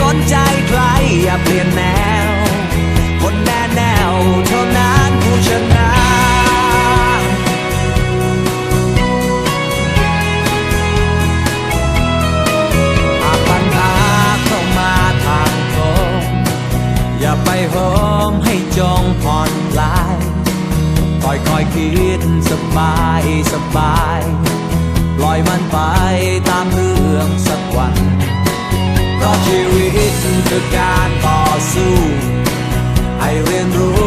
สนใจใครอย่าเปลี่ยนแนว คนแน่แนวเท่านั้นผู้ชนะหากปัญหาเข้ามาทางตรงอย่าไปโหมให้จงผ่อนคลายค่อยค่อยคิดสบายสบาย ปล่อยมันไปตามเรื่องสักวัน เพราะชีวิตคือการต่อสู้ให้เรียนรู้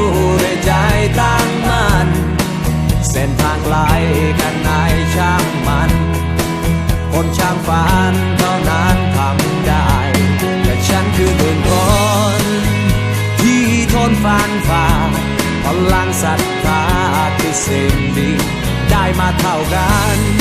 ด้วยใจตั้งมั่นเส้นทางไกลแค่ไหนช่างมัน คนช่างฝันเท่านั้นทำได้ แต่ฉันคือหนึ่งคน ที่ทนฟันฝ่าพลังศรัทธาคือสิ่งดีได้มาเท่ากัน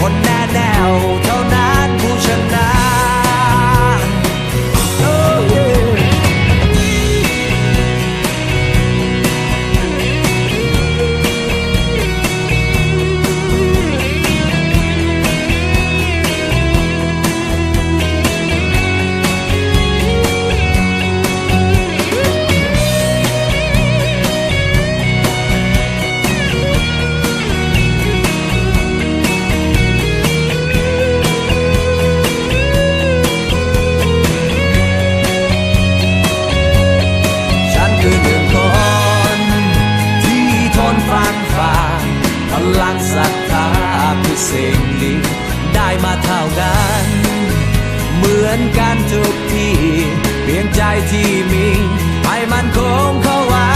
คนแน่แนวเท่านั้น ฉันคือหนึ่งคนที่ทนฟันฝ่าพลังศรัทธาคือสิ่งดีได้มาเท่ากัน เหมือนกันทุกที่ เพียงใจที่มี ให้มันคงเข้าไว้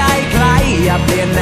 ใจใครอย่าเปลี่ยนแน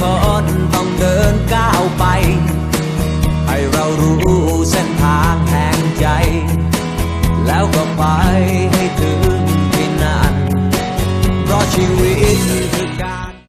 คนหนึ่งคนต้องเดินก้าวไป ให้เรารู้เส้นทางแห่งใจ แล้วก็ไปให้ถึง